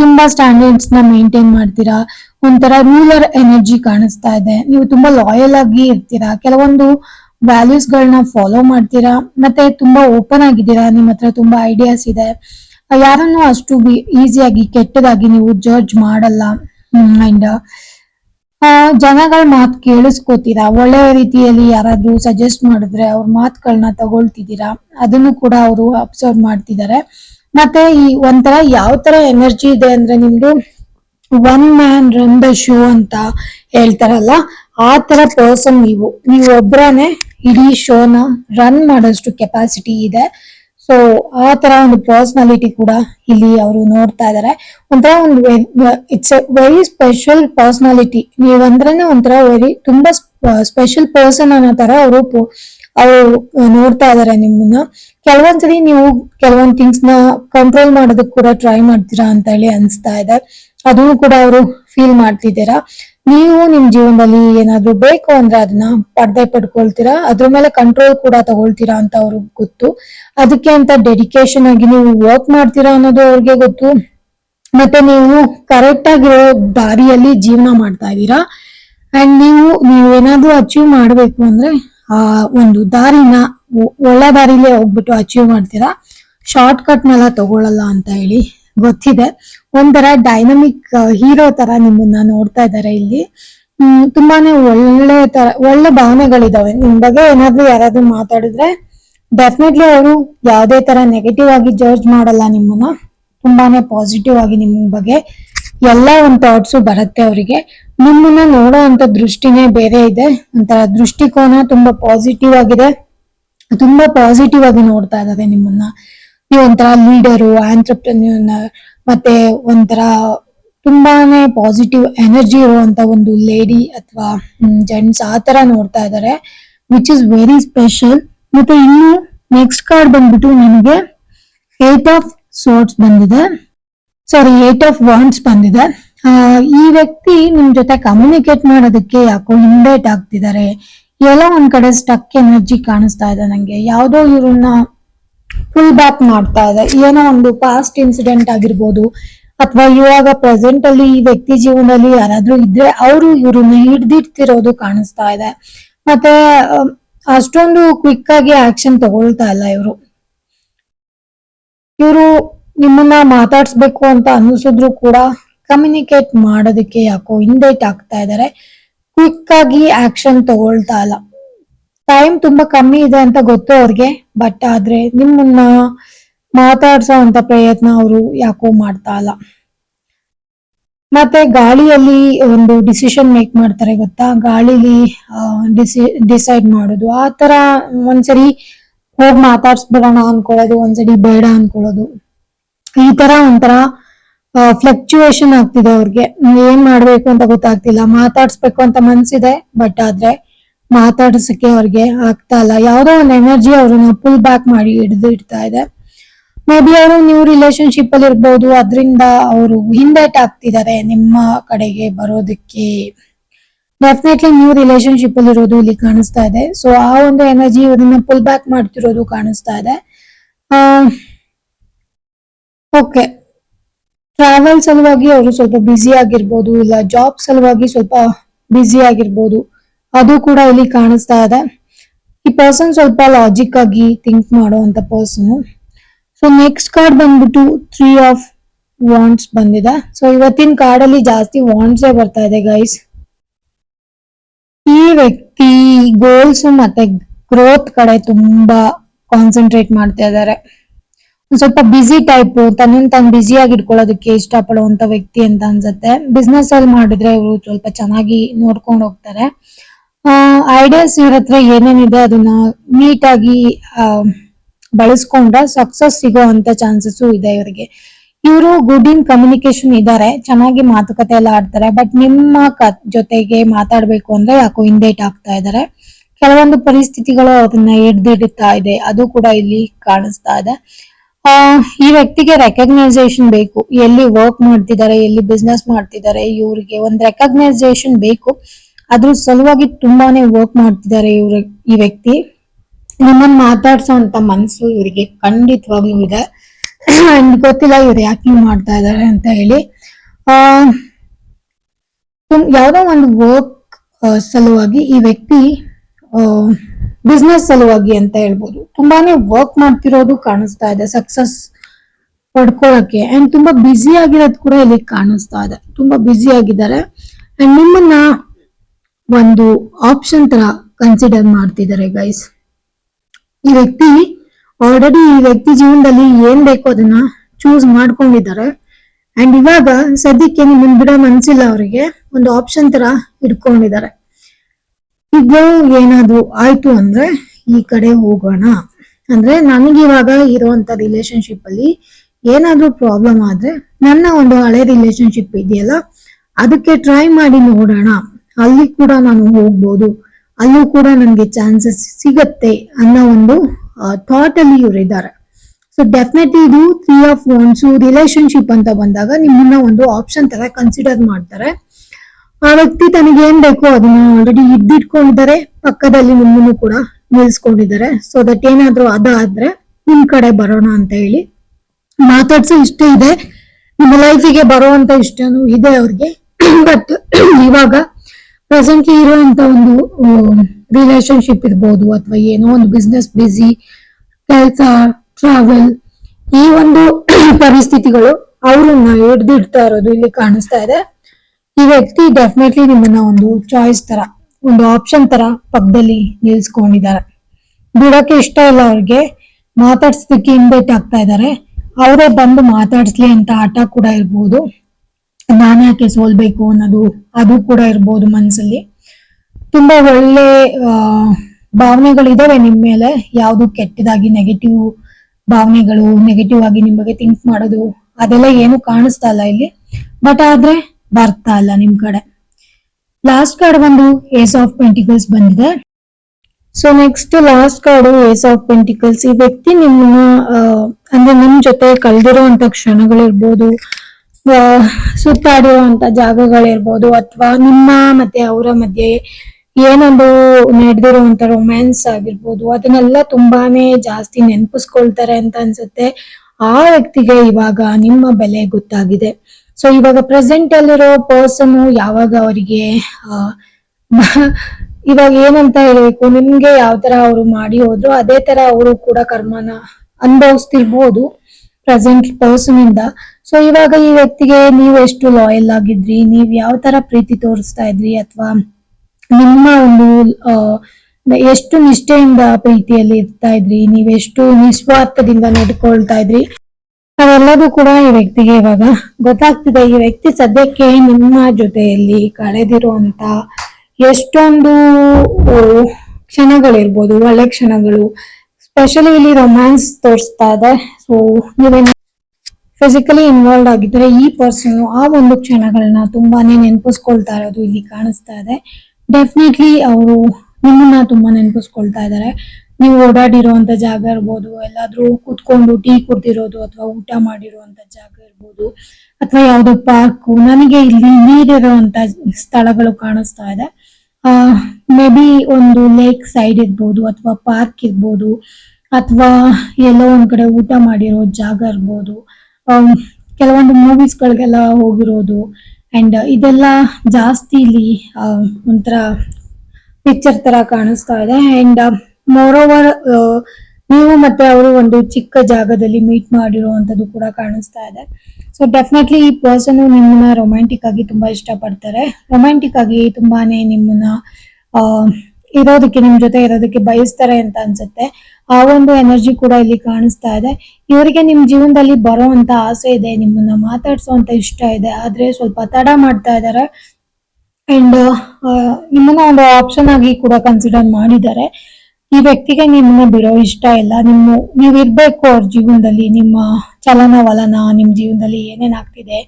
ತುಂಬಾ ಸ್ಟ್ಯಾಂಡರ್ಡ್ಸ್ನ ಮೇಂಟೈನ್ ಮಾಡ್ತೀರಾ, ಒಂಥರ ರೂಲರ್ ಎನರ್ಜಿ ಕಾಣಿಸ್ತಾ ಇದೆ. ನೀವು ತುಂಬಾ ಲಾಯಲ್ ಆಗಿ ಇರ್ತೀರಾ, ಕೆಲವೊಂದು ವ್ಯಾಲ್ಯೂಸ್ ಗಳನ್ನ ಫಾಲೋ ಮಾಡ್ತೀರಾ? ಮತ್ತೆ ತುಂಬಾ ಓಪನ್ ಆಗಿದ್ದೀರಾ? ನಿಮ್ಮ ಹತ್ರ ತುಂಬಾ ಐಡಿಯಾಸ್ ಇದೆ. ಯಾರನ್ನು ಅಷ್ಟು ಈಸಿಯಾಗಿ ಕೆಟ್ಟದಾಗಿ ನೀವು ಜಡ್ಜ್ ಮಾಡಲ್ಲ. ಅಂಡ್ ಜನಗಳ ಮಾತು ಕೇಳಿಸ್ಕೋತೀರಾ? ಒಳ್ಳೆ ರೀತಿಯಲ್ಲಿ ಯಾರಾದ್ರೂ ಸಜೆಸ್ಟ್ ಮಾಡಿದ್ರೆ ಅವ್ರ ಮಾತುಗಳನ್ನ ತಗೊಳ್ತಿದ್ದೀರಾ? ಅದನ್ನು ಕೂಡ ಅವರು ಅಬ್ಸರ್ವ್ ಮಾಡ್ತಿದ್ದಾರೆ. ಮತ್ತೆ ಈ ಒಂಥರ ಯಾವ ತರ ಎನರ್ಜಿ ಇದೆ ಅಂದ್ರೆ ನಿಮ್ದು one man run the show ಅಂತ ಹೇಳ್ತಾರಲ್ಲ, ಆ ತರ ಪರ್ಸನ್ ನೀವು. ನೀವು ಒಬ್ರನೇ ಇಡೀ ಶೋನ ರನ್ ಮಾಡೋಷ್ಟು ಕೆಪಾಸಿಟಿ ಇದೆ. ಸೊ ಆ ತರ ಒಂದು ಪರ್ಸನಾಲಿಟಿ ಕೂಡ ಇಲ್ಲಿ ಅವರು ನೋಡ್ತಾ ಇದ್ದಾರೆ ಒಂಥರ ಒಂದು it's a very special personality ನೀವಂದ್ರೇನೆ ಒಂಥರ ವೆರಿ ತುಂಬಾ ಸ್ಪೆಷಲ್ ಪರ್ಸನ್ ಅನ್ನೋ ತರ ಅವರು ಅವರು ನೋಡ್ತಾ ಇದಾರೆ ನಿಮ್ಮನ್ನ. ಕೆಲವೊಂದ್ಸರಿ ನೀವು ಕೆಲವೊಂದು ಥಿಂಗ್ಸ್ನ ಕಂಟ್ರೋಲ್ ಮಾಡೋದಕ್ಕೆ ಕೂಡ ಟ್ರೈ ಮಾಡ್ತೀರಾ ಅಂತ ಹೇಳಿ ಅನ್ಸ್ತಾ ಇದೆ. ಅದನ್ನು ಕೂಡ ಅವರು ಫೀಲ್ ಮಾಡ್ತಿದ್ದೀರಾ. ನೀವು ನಿಮ್ ಜೀವನದಲ್ಲಿ ಏನಾದ್ರೂ ಬೇಕು ಅಂದ್ರೆ ಅದನ್ನ ಪಡ್ದೆ ಪಡ್ಕೊಳ್ತೀರಾ? ಅದ್ರ ಮೇಲೆ ಕಂಟ್ರೋಲ್ ಕೂಡ ತಗೊಳ್ತೀರಾ ಅಂತ ಅವ್ರಿಗೆ ಗೊತ್ತು. ಅದಕ್ಕೆ ಅಂತ ಡೆಡಿಕೇಶನ್ ಆಗಿ ನೀವು ವರ್ಕ್ ಮಾಡ್ತೀರಾ ಅನ್ನೋದು ಅವ್ರಿಗೆ ಗೊತ್ತು. ಮತ್ತೆ ನೀವು ಕರೆಕ್ಟ್ ಆಗಿರೋ ದಾರಿಯಲ್ಲಿ ಜೀವನ ಮಾಡ್ತಾ ಇದ್ದೀರಾ? ಅಂಡ್ ನೀವು ನೀವು ಏನಾದ್ರೂ ಅಚೀವ್ ಮಾಡ್ಬೇಕು ಅಂದ್ರೆ ಆ ಒಂದು ದಾರಿನ, ಒಳ್ಳೆ ದಾರಿಲೇ ಹೋಗ್ಬಿಟ್ಟು ಅಚೀವ್ ಮಾಡ್ತೀರಾ? ಶಾರ್ಟ್ ಕಟ್ ನೆಲ್ಲ ತಗೊಳಲ್ಲ ಅಂತ ಹೇಳಿ. ಗೊತ್ತಿದೆ. ಒಂಥರ ಡೈನಮಿಕ್ ಹೀರೋ ತರ ನಿಮ್ಮನ್ನ ನೋಡ್ತಾ ಇದ್ದಾರೆ ಇಲ್ಲಿ. ಹ್ಮ್, ತುಂಬಾನೇ ಒಳ್ಳೆ ತರ, ಒಳ್ಳೆ ಭಾವನೆಗಳಿದಾವೆ. ನಿಮ್ ಬಗ್ಗೆ ಏನಾದ್ರು ಯಾರಾದ್ರೂ ಮಾತಾಡಿದ್ರೆ ಡೆಫಿನೆಟ್ಲಿ ಅವರು ಯಾವುದೇ ತರ ನೆಗೆಟಿವ್ ಆಗಿ ಜಡ್ಜ್ ಮಾಡಲ್ಲ ನಿಮ್ಮನ್ನ. ತುಂಬಾನೇ ಪಾಸಿಟಿವ್ ಆಗಿ ನಿಮ್ ಬಗ್ಗೆ ಎಲ್ಲ ಒಂದ್ ಥಾಟ್ಸ್ ಬರುತ್ತೆ ಅವರಿಗೆ. ನಿಮ್ಮನ್ನ ನೋಡೋ ಅಂತ ದೃಷ್ಟಿನೇ ಬೇರೆ ಇದೆ. ಒಂಥರ ದೃಷ್ಟಿಕೋನ ತುಂಬಾ ಪಾಸಿಟಿವ್ ಆಗಿದೆ. ತುಂಬಾ ಪಾಸಿಟಿವ್ ಆಗಿ ನೋಡ್ತಾ ಇದ್ದಾರೆ ನಿಮ್ಮನ್ನ. ನೀವು ಒಂಥರ ಲೀಡರು ಆಂಟ್ರಪ್ರನ್ಯೂನರ್ ಮತ್ತೆ ಒಂಥರ ತುಂಬಾನೇ ಪಾಸಿಟಿವ್ ಎನರ್ಜಿ ಇರುವಂತ ಒಂದು ಲೇಡಿ ಅಥವಾ ಜೆಂಟ್ಸ್ ಆ ತರ ನೋಡ್ತಾ ಇದ್ದಾರೆ ವಿಚ್ ಇಸ್ ವೆರಿ ಸ್ಪೆಷಲ್ ಮತ್ತೆ ಇನ್ನು ನೆಕ್ಸ್ಟ್ ಕಾರ್ಡ್ ಬಂದ್ಬಿಟ್ಟು ನನಗೆ ಏಟ್ ಆಫ್ ಸೋರ್ಟ್ಸ್ ಬಂದಿದೆ. ಸಾರಿ ಏಟ್ ಆಫ್ ವಾಂಟ್ಸ್ ಬಂದಿದೆ. ಈ ವ್ಯಕ್ತಿ ನಿಮ್ ಜೊತೆ ಕಮ್ಯುನಿಕೇಟ್ ಮಾಡೋದಕ್ಕೆ ಯಾಕೋ ಹಿಂಡೇಟ್ ಆಗ್ತಿದ್ದಾರೆ. ಎಲ್ಲೋ ಒಂದ್ ಕಡೆ ಸ್ಟಕ್ ಎನರ್ಜಿ ಕಾಣಿಸ್ತಾ ಇದೆ ನಂಗೆ. ಯಾವ್ದೋ ಇವ್ರನ್ನ ಫುಲ್ ಬ್ಯಾಕ್ ಮಾಡ್ತಾ ಇದೆ. ಏನೋ ಒಂದು ಪಾಸ್ಟ್ ಇನ್ಸಿಡೆಂಟ್ ಆಗಿರ್ಬೋದು, ಅಥವಾ ಇವಾಗ ಪ್ರೆಸೆಂಟ್ ಅಲ್ಲಿ ಈ ವ್ಯಕ್ತಿ ಜೀವನದಲ್ಲಿ ಯಾರಾದ್ರೂ ಇದ್ರೆ ಅವರು ಇವ್ರನ್ನ ಹಿಡ್ದಿಡ್ತಿರೋದು ಕಾಣಿಸ್ತಾ ಇದೆ. ಮತ್ತೆ ಅಷ್ಟೊಂದು ಕ್ವಿಕ್ ಆಗಿ ಆಕ್ಷನ್ ತಗೊಳ್ತಾ ಇಲ್ಲ ಇವರು. ಇವರು ನಿಮ್ಮನ್ನ ಮಾತಾಡ್ಸ್ಬೇಕು ಅಂತ ಅನ್ನಿಸಿದ್ರು ಕೂಡ ಕಮ್ಯುನಿಕೇಟ್ ಮಾಡೋದಕ್ಕೆ ಯಾಕೋ ಹಿಂದೇಟ್ ಆಗ್ತಾ ಇದಾರೆ. ಕ್ವಿಕ್ ಆಗಿ ಆಕ್ಷನ್ ತಗೊಳ್ತಾ ಇಲ್ಲ. ಟೈಮ್ ತುಂಬಾ ಕಮ್ಮಿ ಇದೆ ಅಂತ ಗೊತ್ತು ಅವ್ರಿಗೆ ಬಟ್ ಆದ್ರೆ ನಿಮ್ಮನ್ನ ಮಾತಾಡ್ಸೋ ಅಂತ ಪ್ರಯತ್ನ ಅವರು ಯಾಕೋ ಮಾಡ್ತಾ ಇಲ್ಲ. ಮತ್ತೆ ಗಾಳಿಯಲ್ಲಿ ಒಂದು ಡಿಸಿಷನ್ ಮೇಕ್ ಮಾಡ್ತಾರೆ ಗೊತ್ತಾ? ಗಾಳಿಲಿ ಡಿಸೈಡ್ ಮಾಡೋದು. ಆ ತರ ಒಂದ್ಸರಿ ಹೋಗಿ ಮಾತಾಡ್ಸ್ಬಿಡೋಣ ಅನ್ಕೊಳ್ಳೋದು, ಒಂದ್ಸರಿ ಬೇಡ ಅನ್ಕೊಳ್ಳೋದು. ಈ ತರ ಒಂಥರ ಫ್ಲಕ್ಚುಯೇಷನ್ ಆಗ್ತಿದೆ ಅವ್ರಿಗೆ. ಏನ್ ಮಾಡ್ಬೇಕು ಅಂತ ಗೊತ್ತಾಗ್ತಿಲ್ಲ. ಮಾತಾಡ್ಸ್ಬೇಕು ಅಂತ ಮನ್ಸಿದೆ ಬಟ್ ಆದ್ರೆ ಮಾತಾಡ್ಸಕ್ಕೆ ಅವ್ರಿಗೆ ಆಗ್ತಾ ಇಲ್ಲ. ಯಾವ್ದೋ ಒಂದು ಎನರ್ಜಿ ಅವ್ರನ್ನ ಪುಲ್ ಬ್ಯಾಕ್ ಮಾಡಿ ಹಿಡಿದು ಇಡ್ತಾ ಇದೆ. ಮೇ ಬಿ ಅವರು ನೀವು ರಿಲೇಶನ್ಶಿಪ್ ಅಲ್ಲಿ ಇರ್ಬೋದು. ಅದರಿಂದ ಅವರು ಹಿಂದೇಟ್ ಆಗ್ತಿದ್ದಾರೆ ನಿಮ್ಮ ಕಡೆಗೆ ಬರೋದಕ್ಕೆ. ಡೆಫಿನೆಟ್ಲಿ ನೀವು ರಿಲೇಶನ್ಶಿಪ್ ಅಲ್ಲಿ ಇರೋದು ಇಲ್ಲಿ ಕಾಣಿಸ್ತಾ ಇದೆ. ಸೊ ಆ ಒಂದು ಎನರ್ಜಿ ಇವ್ರನ್ನ ಪುಲ್ ಬ್ಯಾಕ್ ಮಾಡ್ತಿರೋದು ಕಾಣಿಸ್ತಾ ಇದೆ. ಓಕೆ ಟ್ರಾವೆಲ್ ಸಲುವಾಗಿ ಅವರು ಸ್ವಲ್ಪ ಬ್ಯುಸಿ ಆಗಿರ್ಬೋದು, ಇಲ್ಲ ಜಾಬ್ ಸಲುವಾಗಿ ಸ್ವಲ್ಪ ಬ್ಯುಸಿ ಆಗಿರ್ಬೋದು. ಅದು ಕೂಡ ಇಲ್ಲಿ ಕಾಣಿಸ್ತಾ ಇದೆ. ಈ ಪರ್ಸನ್ ಸ್ವಲ್ಪ ಲಾಜಿಕ್ ಆಗಿ ಥಿಂಕ್ ಮಾಡುವಂತ ಪರ್ಸನ್ ಸೊ ನೆಕ್ಸ್ಟ್ ಕಾರ್ಡ್ ಬಂದ್ಬಿಟ್ಟು ತ್ರೀ ಆಫ್ ವಾಂಡ್ಸ್ ಬಂದಿದೆ. ಸೊ ಇವತ್ತಿನ ಕಾರ್ಡ್ ಅಲ್ಲಿ ಜಾಸ್ತಿ ವಾಂಡ್ಸ್ ಬರ್ತಾ ಇದೆ ಗೈಸ್ ಈ ವ್ಯಕ್ತಿ ಗೋಲ್ಸ್ ಮತ್ತೆ ಗ್ರೋತ್ ಕಡೆ ತುಂಬಾ ಕಾನ್ಸಂಟ್ರೇಟ್ ಮಾಡ್ತಾ ಇದ್ದಾರೆ. ಸ್ವಲ್ಪ ಬಿಸಿ ಟೈಪ್ ತನ್ನ ತಾನು ಬ್ಯುಸಿ ಆಗಿ ಇಟ್ಕೊಳ್ಳೋದಕ್ಕೆ ಇಷ್ಟ ಪಡುವಂತ ವ್ಯಕ್ತಿ ಅಂತ ಅನ್ಸುತ್ತೆ. ಬಿಸ್ನೆಸ್ ಅಲ್ಲಿ ಮಾಡಿದ್ರೆ ಇವರು ಸ್ವಲ್ಪ ಚೆನ್ನಾಗಿ ನೋಡ್ಕೊಂಡು ಹೋಗ್ತಾರೆ. ಐಡಿಯಾಸ್ ಇವ್ರ ಹತ್ರ ಏನೇನಿದೆ ಅದನ್ನ ನೀಟ್ ಆಗಿ ಆ, ಬಳಸ್ಕೊಂಡ್ರೆ ಸಕ್ಸಸ್ ಸಿಗೋ ಅಂತ ಚಾನ್ಸಸ್ ಇದೆ ಇವರಿಗೆ. ಇವರು ಗುಡ್ ಇನ್ ಕಮ್ಯುನಿಕೇಶನ್ ಇದ್ದಾರೆ ಚೆನ್ನಾಗಿ ಮಾತುಕತೆ ಎಲ್ಲ ಆಡ್ತಾರೆ ಬಟ್ ನಿಮ್ಮ ಜೊತೆಗೆ ಮಾತಾಡ್ಬೇಕು ಅಂದ್ರೆ ಯಾಕೋ ಹಿಂದೇಟ್ ಆಗ್ತಾ ಇದ್ದಾರೆ ಕೆಲವೊಂದು ಪರಿಸ್ಥಿತಿಗಳು ಅದನ್ನ ಹಿಡ್ದಿಡ್ತಾ ಇದೆ ಅದು ಕೂಡ ಇಲ್ಲಿ ಕಾಣಿಸ್ತಾ ಇದೆ. ಆ, ಈ ವ್ಯಕ್ತಿಗೆ ರೆಕಗ್ನೈಸೇಷನ್ ಬೇಕು. ಎಲ್ಲಿ ವರ್ಕ್ ಮಾಡ್ತಿದ್ದಾರೆ ಎಲ್ಲಿ ಬಿಸ್ನೆಸ್ ಮಾಡ್ತಿದ್ದಾರೆ ಇವ್ರಿಗೆ ಒಂದು ರೆಕಗ್ನೈಸೇಷನ್ ಬೇಕು. ಅದ್ರ ಸಲುವಾಗಿ ತುಂಬಾನೇ ವರ್ಕ್ ಮಾಡ್ತಿದ್ದಾರೆ ಇವ್ರ ಈ ವ್ಯಕ್ತಿ. ನಮ್ಮನ್ನ ಮಾತಾಡ್ಸೋ ಅಂತ ಮನ್ಸು ಇವರಿಗೆ ಖಂಡಿತವಾಗ್ಲೂ ಇದೆ. ಅಂಡ್ ಗೊತ್ತಿಲ್ಲ ಇವ್ರು ಯಾಕೆ ಮಾಡ್ತಾ ಇದಾರೆ ಅಂತ ಹೇಳಿ. ಆ ಯಾವ್ದೋ ಒಂದು ವರ್ಕ್ ಸಲುವಾಗಿ ಈ ವ್ಯಕ್ತಿ ಬಿಸ್ನೆಸ್ ಸಲುವಾಗಿ ಅಂತ ಹೇಳ್ಬೋದು. ತುಂಬಾನೇ ವರ್ಕ್ ಮಾಡ್ತಿರೋದು ಕಾಣಿಸ್ತಾ ಇದೆ ಸಕ್ಸಸ್ ಪಡ್ಕೊಳಕ್ಕೆ. ಅಂಡ್ ತುಂಬಾ ಬ್ಯುಸಿ ಆಗಿರೋದು ಕೂಡ ಇಲ್ಲಿ ಕಾಣಿಸ್ತಾ ಇದೆ. ತುಂಬಾ ಬ್ಯುಸಿ ಆಗಿದ್ದಾರೆ. ಅಂಡ್ ನಿಮ್ಮನ್ನ ಒಂದು ಆಪ್ಷನ್ ತರ ಕನ್ಸಿಡರ್ ಮಾಡ್ತಿದ್ದಾರೆ ಗೈಸ್ ಈ ವ್ಯಕ್ತಿ ಆಲ್ರೆಡಿ ಈ ವ್ಯಕ್ತಿ ಜೀವನದಲ್ಲಿ ಏನ್ ಬೇಕೋ ಅದನ್ನ ಚೂಸ್ ಮಾಡ್ಕೊಂಡಿದ್ದಾರೆ. ಅಂಡ್ ಇವಾಗ ಸದ್ಯಕ್ಕೆ ನಿಮ್ಮನ್ ಬಿಡೋ ಮನ್ಸಿಲ್ಲ ಅವರಿಗೆ, ಒಂದು ಆಪ್ಷನ್ ತರ ಇಟ್ಕೊಂಡಿದ್ದಾರೆ. ಈಗ ಏನಾದ್ರು ಆಯ್ತು ಅಂದ್ರೆ ಈ ಕಡೆ ಹೋಗೋಣ. ಅಂದ್ರೆ ನನಗೆ ಇವಾಗ ಇರುವಂತ ರಿಲೇಶನ್ಶಿಪ್ ಅಲ್ಲಿ ಏನಾದ್ರೂ ಪ್ರಾಬ್ಲಮ್ ಆದ್ರೆ ನನ್ನ ಒಂದು ಹಳೆ ರಿಲೇಶನ್ಶಿಪ್ ಇದೆಯಲ್ಲ, ಅದಕ್ಕೆ ಟ್ರೈ ಮಾಡಿ ನೋಡೋಣ. ಅಲ್ಲಿ ಕೂಡ ನಾನು ಹೋಗ್ಬೋದು. ಅಲ್ಲೂ ಕೂಡ ನನಗೆ ಚಾನ್ಸಸ್ ಸಿಗತ್ತೆ ಅನ್ನೋ ಒಂದು ಥಾಟ್ ಅಲ್ಲಿ ಇವ್ರು ಇದ್ದಾರೆ. ಸೊ ಡೆಫಿನೆಟ್ಲಿ ಇದು ತ್ರೀ ಆಫ್ ಒನ್ಸ್ ರಿಲೇಶನ್ಶಿಪ್ ಅಂತ ಬಂದಾಗ ನಿಮ್ಮನ್ನ ಒಂದು ಆಪ್ಷನ್ ತರ ಕನ್ಸಿಡರ್ ಮಾಡ್ತಾರೆ. ಆ ವ್ಯಕ್ತಿ ತನಗೆ ಏನ್ ಬೇಕೋ ಅದನ್ನ ಆಲ್ರೆಡಿ ಇದ್ದಿಟ್ಕೊಂಡಿದ್ದಾರೆ ಪಕ್ಕದಲ್ಲಿ ನಿಮ್ಮನ್ನು ಕೂಡ ನಿಲ್ಸ್ಕೊಂಡಿದ್ದಾರೆ. ಸೊ ದಟ್ ಏನಾದ್ರೂ ಅದಾದ್ರೆ ನಿಮ್ ಕಡೆ ಬರೋಣ ಅಂತ ಹೇಳಿ. ಮಾತಾಡ್ಸೋ ಇಷ್ಟ ಇದೆ. ನಿಮ್ಮ ಲೈಫಿಗೆ ಅಂತ ಇಷ್ಟನೂ ಇದೆ ಅವ್ರಿಗೆ. [coughs] ಬಟ್ [coughs] ಇವಾಗ ಪ್ರೆಸೆಂಟ್ಲಿ ಇರುವಂತ ಒಂದು ರಿಲೇಶನ್ಶಿಪ್ ಇರ್ಬೋದು ಅಥವಾ ಏನೋ ಒಂದು ಬಿಸ್ನೆಸ್ ಬಿಸಿ ಕೆಲಸ ಟ್ರಾವೆಲ್ ಈ ಒಂದು [clears throat] ಪರಿಸ್ಥಿತಿಗಳು ಅವ್ರನ್ನ ಹಿಡ್ದಿಡ್ತಾ ಇರೋದು ಇಲ್ಲಿ ಕಾಣಿಸ್ತಾ ಇದೆ. ಈ ವ್ಯಕ್ತಿ ಡೆಫಿನೆಟ್ಲಿ ನಿಮ್ಮನ್ನ ಒಂದು ಚಾಯ್ಸ್ ತರ, ಒಂದು ಆಪ್ಷನ್ ತರ ಪಕ್ಕದಲ್ಲಿ ನಿಲ್ಸ್ಕೊಂಡಿದ್ದಾರೆ. ಬಿಡೋಕೆ ಇಷ್ಟ ಇಲ್ಲ ಅವ್ರಿಗೆ, ಮಾತಾಡ್ಸೋದಕ್ಕೆ ಇನ್ವೈಟ್ ಆಗ್ತಾ ಇದ್ದಾರೆ. ಅವರೇ ಬಂದು ಮಾತಾಡ್ಸ್ಲಿ ಅಂತ ಆಟ ಕೂಡ ಇರ್ಬೋದು. ನಾನು ಸೋಲ್ಬೇಕು ಅನ್ನೋದು ಅದು ಕೂಡ ಇರ್ಬೋದು ಮನಸ್ಸಲ್ಲಿ ತುಂಬಾ ಒಳ್ಳೆ ಭಾವನೆಗಳಿದಾವೆ ನಿಮ್ಮ ಮೇಲೆ. ಯಾವುದು ಕೆಟ್ಟದಾಗಿ ನೆಗೆಟಿವ್ ಭಾವನೆಗಳು ನೆಗೆಟಿವ್ ಆಗಿ ನಿಮ್ ಬಗ್ಗೆ ಥಿಂಕ್ ಮಾಡೋದು, ಅದೆಲ್ಲ ಏನು ಕಾಣಿಸ್ತಾ ಇಲ್ಲ ಇಲ್ಲಿ. ಬಟ್ ಆದ್ರೆ ಬರ್ತಾ ಇಲ್ಲ ನಿಮ್ ಕಡೆ. ಲಾಸ್ಟ್ ಕಾರ್ಡ್ ಬಂದು ಏಸ್ ಆಫ್ ಪೆಂಟಿಕಲ್ಸ್ ಬಂದಿದೆ. So next last card ace of pentacles ಈ ವ್ಯಕ್ತಿ ನಿಮ್ಮ ಅಂದ್ರೆ ನಿಮ್ ಜೊತೆ ಕಳ್ದಿರುವಂತ ಕ್ಷಣಗಳಿರ್ಬೋದು ಸುತ್ತಾಡಿರುವಂತ ಜಾಗಗಳಿರ್ಬೋದು ಅಥವಾ ನಿಮ್ಮ ಮತ್ತೆ ಅವರ ಮಧ್ಯೆ ಏನೊಂದು ನಡೆದಿರುವಂತ ರೊಮ್ಯಾನ್ಸ್ ಆಗಿರ್ಬೋದು, ಅದನ್ನೆಲ್ಲ ತುಂಬಾನೇ ಜಾಸ್ತಿ ನೆನಪಿಸ್ಕೊಳ್ತಾರೆ ಅಂತ ಅನ್ಸುತ್ತೆ. ಆ ವ್ಯಕ್ತಿಗೆ ಇವಾಗ ನಿಮ್ಮ ಬೆಲೆ ಗೊತ್ತಾಗಿದೆ. ಸೊ ಇವಾಗ ಪ್ರೆಸೆಂಟ್ ಅಲ್ಲಿರೋ ಪರ್ಸನ್ ಯಾವಾಗ ಅವರಿಗೆ ಇವಾಗ ಏನಂತ ಹೇಳ್ಬೇಕು, ನಿಮ್ಗೆ ಯಾವ ತರ ಅವರು ಮಾಡಿ ಹೋದ್ರು, ಅದೇ ತರ ಅವರು ಕೂಡ ಕರ್ಮನ ಅನುಭವಿಸ್ತಿರ್ಬೋದು. ಪ್ರೆಸೆಂಟ್ ಪರ್ಸನ್ ಇಂದ ಸೊ ಇವಾಗ ಈ ವ್ಯಕ್ತಿಗೆ ನೀವು ಎಷ್ಟು ಲಾಯಲ್ ಆಗಿದ್ರಿ? ನೀವ್ ಯಾವ ತರ ಪ್ರೀತಿ ತೋರಿಸ್ತಾ ಇದ್ರಿ? ಅಥವಾ ನಿಮ್ಮ ಒಂದು ಎಷ್ಟು ನಿಷ್ಠೆಯಿಂದ ಪ್ರೀತಿಯಲ್ಲಿ ಇರ್ತಾ ಇದ್ರಿ? ನೀವೆಷ್ಟು ನಿಸ್ವಾರ್ಥದಿಂದ ನಡ್ಕೊಳ್ತಾ ಇದ್ರಿ? ಅವೆಲ್ಲದೂ ಕೂಡ ಈ ವ್ಯಕ್ತಿಗೆ ಇವಾಗ ಗೊತ್ತಾಗ್ತಿದೆ. ಈ ವ್ಯಕ್ತಿ ಸದ್ಯಕ್ಕೆ ನಿಮ್ಮ ಜೊತೆಯಲ್ಲಿ ಕಳೆದಿರುವಂತ ಎಷ್ಟೊಂದು ಕ್ಷಣಗಳಿರ್ಬೋದು, ಒಳ್ಳೆ ಕ್ಷಣಗಳು. ಸ್ಪೆಷಲಿ ಇಲ್ಲಿ ರೊಮ್ಯಾನ್ಸ್ ತೋರಿಸ್ತಾ ಇದೆ. ಸೊ ನೀವೇನು ಫಿಸಿಕಲಿ ಇನ್ವಾಲ್ವ್ ಆಗಿದ್ರೆ ಈ ಪರ್ಸನ್ ಆ ಒಂದು ಕ್ಷಣಗಳನ್ನ ತುಂಬಾನೇ ನೆನಪಿಸ್ಕೊಳ್ತಾ ಇರೋದು ಇಲ್ಲಿ ಕಾಣಿಸ್ತಾ ಇದೆ. ಡೆಫಿನೆಟ್ಲಿ ಅವರು ನಿಮ್ಮನ್ನ ತುಂಬಾ ನೆನಪಿಸ್ಕೊಳ್ತಾ ಇದ್ದಾರೆ ನೀವು ಓಡಾಡಿರುವಂತ ಜಾಗ ಇರ್ಬೋದು, ಎಲ್ಲಾದ್ರೂ ಕುತ್ಕೊಂಡು ಟೀ ಕುಡ್ದಿರೋದು ಅಥವಾ ಊಟ ಮಾಡಿರುವಂತ ಜಾಗ ಇರ್ಬೋದು, ಅಥವಾ ಯಾವ್ದೋ ಪಾರ್ಕ್ ನನಗೆ ಇಲ್ಲಿ ನೀರಿರುವಂತ ಸ್ಥಳಗಳು ಕಾಣಿಸ್ತಾ ಇದೆ. ಮೇ ಬಿ ಒಂದು ಲೇಕ್ ಸೈಡ್ ಇರ್ಬೋದು ಅಥವಾ ಪಾರ್ಕ್ ಇರ್ಬೋದು ಅಥವಾ ಎಲ್ಲೋ ಒಂದ್ ಕಡೆ ಊಟ ಮಾಡಿರೋ ಜಾಗ ಇರ್ಬೋದು. ಕೆಲವೊಂದು ಮೂವೀಸ್ ಗಳಿಗೆಲ್ಲ ಹೋಗಿರೋದು ಅಂಡ್ ಇದೆಲ್ಲ ಜಾಸ್ತಿ ಇಲ್ಲಿ ಒಂಥರ ಪಿಕ್ಚರ್ ತರ ಕಾಣಿಸ್ತಾ ಇದೆ ಅಂಡ್ ಮೋರ್ ಓವರ್ ನೀವು ಮತ್ತೆ ಅವರು ಒಂದು ಚಿಕ್ಕ ಜಾಗದಲ್ಲಿ ಮೀಟ್ ಮಾಡಿರುವಂತದ್ದು ಕೂಡ ಕಾಣಿಸ್ತಾ ಇದೆ. ಸೊ ಡೆಫಿನೆಟ್ಲಿ ಈ ಪರ್ಸನ್ ನಿಮ್ಮನ್ನ ರೊಮ್ಯಾಂಟಿಕ್ ಆಗಿ ತುಂಬಾ ಇಷ್ಟಪಡ್ತಾರೆ. ರೊಮ್ಯಾಂಟಿಕ್ ಆಗಿ ತುಂಬಾನೇ ನಿಮ್ಮನ್ನ ಆ, ಇರೋದಕ್ಕೆ ನಿಮ್ ಜೊತೆ ಇರೋದಕ್ಕೆ ಬಯಸ್ತಾರೆ ಅಂತ ಅನ್ಸುತ್ತೆ. ಆ ಒಂದು ಎನರ್ಜಿ ಕೂಡ ಇಲ್ಲಿ ಕಾಣಿಸ್ತಾ ಇದೆ. ಇವರಿಗೆ ನಿಮ್ ಜೀವನದಲ್ಲಿ ಬರೋ ಅಂತ ಆಸೆ ಇದೆ ನಿಮ್ಮನ್ನ ಮಾತಾಡ್ಸೋಂತ ಇಷ್ಟ ಇದೆ ಆದ್ರೆ ಸ್ವಲ್ಪ ತಡ ಮಾಡ್ತಾ ಇದ್ದಾರೆ ಅಂಡ್ ನಿಮ್ಮನ್ನ ಒಂದು ಆಪ್ಷನ್ ಆಗಿ ಕೂಡ ಕನ್ಸಿಡರ್ ಮಾಡಿದ್ದಾರೆ. ಈ ವ್ಯಕ್ತಿಗೆ ನಿಮ್ಮನ್ನ ಬಿಡೋ ಇಷ್ಟ ಇಲ್ಲ. ನಿಮ್ಮ, ನೀವು ಇರ್ಬೇಕು ಅವ್ರ ಜೀವನದಲ್ಲಿ, ನಿಮ್ಮ ಚಲನ ವಲನ ನಿಮ್ಮ ಜೀವನದಲ್ಲಿ ಏನೇನ್ ಆಗ್ತಿದೆ.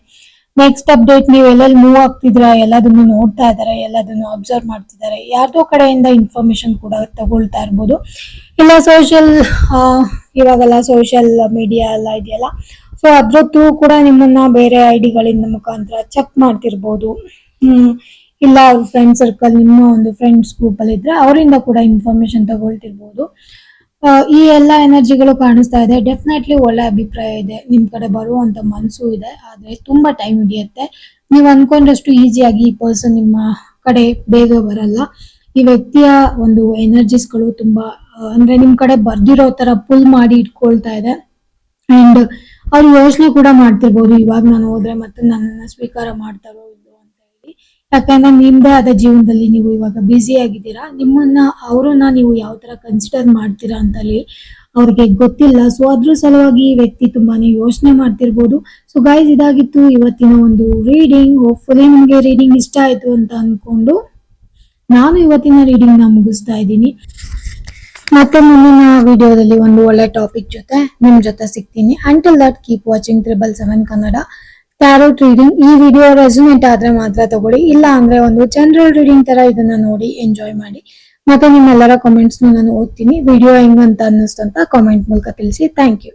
ನೆಕ್ಸ್ಟ್ ಅಪ್ಡೇಟ್ ನೀವು ಎಲ್ಲೆಲ್ಲಿ ಮೂವ್ ಆಗ್ತಿದ್ರ ಎಲ್ಲದನ್ನು ನೋಡ್ತಾ ಇದಾರೆ ಎಲ್ಲದನ್ನು ಅಬ್ಸರ್ವ್ ಮಾಡ್ತಿದ್ದಾರೆ, ಯಾರ್ದೋ ಕಡೆಯಿಂದ ಇನ್ಫಾರ್ಮೇಶನ್ ಕೂಡ ತಗೊಳ್ತಾ ಇರ್ಬೋದು. ಇಲ್ಲ ಸೋಷಿಯಲ್ ಇವಾಗೆಲ್ಲ ಸೋಷಿಯಲ್ ಮೀಡಿಯಾ ಎಲ್ಲ ಇದೆಯಲ್ಲ ಸೊ ಅದ್ರ ಥ್ರೂ ಕೂಡ ನಿಮ್ಮನ್ನ ಬೇರೆ ಐಡಿಗಳಿಂದ ಮುಖಾಂತರ ಚೆಕ್ ಮಾಡ್ತಿರ್ಬೋದು. ಇಲ್ಲ, ಅವ್ರ ಫ್ರೆಂಡ್ ಸರ್ಕಲ್ ನಿಮ್ಮ ಒಂದು ಫ್ರೆಂಡ್ಸ್ ಗ್ರೂಪ್ ಅಲ್ಲಿ ಇದ್ರೆ ಅವರಿಂದ ಕೂಡ ಇನ್ಫಾರ್ಮೇಶನ್ ತಗೊಳ್ತಿರ್ಬೋದು. ಈ ಎಲ್ಲ ಎನರ್ಜಿಗಳು ಕಾಣಿಸ್ತಾ ಇದೆ. ಡೆಫಿನೆಟ್ಲಿ ಒಳ್ಳೆ ಅಭಿಪ್ರಾಯ ಇದೆ. ನಿಮ್ ಕಡೆ ಬರುವಂತ ಮನಸ್ಸು ಇದೆ, ಆದ್ರೆ ತುಂಬಾ ಟೈಮ್ ಹಿಡಿಯುತ್ತೆ. ನೀವು ಅನ್ಕೊಂಡಷ್ಟು ಈಸಿಯಾಗಿ ಈ ಪರ್ಸನ್ ನಿಮ್ಮ ಕಡೆ ಬೇಗ ಬರಲ್ಲ. ಈ ವ್ಯಕ್ತಿಯ ಒಂದು ಎನರ್ಜೀಸ್ಗಳು ತುಂಬಾ ಅಂದ್ರೆ ನಿಮ್ ಕಡೆ ಬರ್ದಿರೋ ತರ ಪುಲ್ ಮಾಡಿ ಇಟ್ಕೊಳ್ತಾ ಇದೆ. ಅಂಡ್ ಅವ್ರು ಯೋಚನೆ ಕೂಡ ಮಾಡ್ತಿರ್ಬೋದು, ಇವಾಗ ನಾನು ಹೋದ್ರೆ ಮತ್ತೆ ನನ್ನ ಸ್ವೀಕಾರ ಮಾಡ್ತಾರೋ ಯಾಕಂದ್ರೆ ನಿಮ್ದೇ ಆದ ಜೀವನದಲ್ಲಿ ನೀವು ಇವಾಗ ಬ್ಯುಸಿ ಆಗಿದ್ದೀರಾ, ನಿಮ್ಮನ್ನ ಅವ್ರನ್ನ ನೀವು ಯಾವ ತರ ಕನ್ಸಿಡರ್ ಮಾಡ್ತೀರಾ ಅಂತ ಹೇಳಿ ಅವ್ರಿಗೆ ಗೊತ್ತಿಲ್ಲ. ಸೊ ಅದ್ರ ಸಲುವಾಗಿ ಈ ವ್ಯಕ್ತಿ ತುಂಬಾನೇ ಯೋಚನೆ ಮಾಡ್ತಿರ್ಬೋದು. ಸೊ ಗೈಸ್ ಇದಾಗಿತ್ತು ಇವತ್ತಿನ ಒಂದು ರೀಡಿಂಗ್ ಹೋಪ್ಫುಲಿ ನಿಮ್ಗೆ ರೀಡಿಂಗ್ ಇಷ್ಟ ಆಯ್ತು ಅಂತ ಅನ್ಕೊಂಡು ನಾನು ಇವತ್ತಿನ ರೀಡಿಂಗ್ನ ಮುಗಿಸ್ತಾ ಇದ್ದೀನಿ. ಮತ್ತೆ ಮುಂದಿನ ವಿಡಿಯೋದಲ್ಲಿ ಒಂದು ಒಳ್ಳೆ ಟಾಪಿಕ್ ಜೊತೆ ನಿಮ್ ಜೊತೆ ಸಿಗ್ತೀನಿ. Until that keep watching triple seven Kannada tarot reading ಈ ವಿಡಿಯೋ ರೆಸ್ಯೂಮೆಂಟ್ ಆದ್ರೆ ಮಾತ್ರ ತಗೊಳ್ಳಿ. ಇಲ್ಲ ಅಂದ್ರೆ ಒಂದು ಜನರಲ್ ರೀಡಿಂಗ್ ತರ ಇದನ್ನ ನೋಡಿ ಎಂಜಾಯ್ ಮಾಡಿ. ಮತ್ತೆ ನಿಮ್ಮೆಲ್ಲರ ಕಾಮೆಂಟ್ಸ್ ನಾನು ಓದ್ತೀನಿ. ವಿಡಿಯೋ ಹೆಂಗಂತ ಅನ್ನಿಸ್ತು ಕಾಮೆಂಟ್ ಮೂಲಕ ತಿಳಿಸಿ. Thank you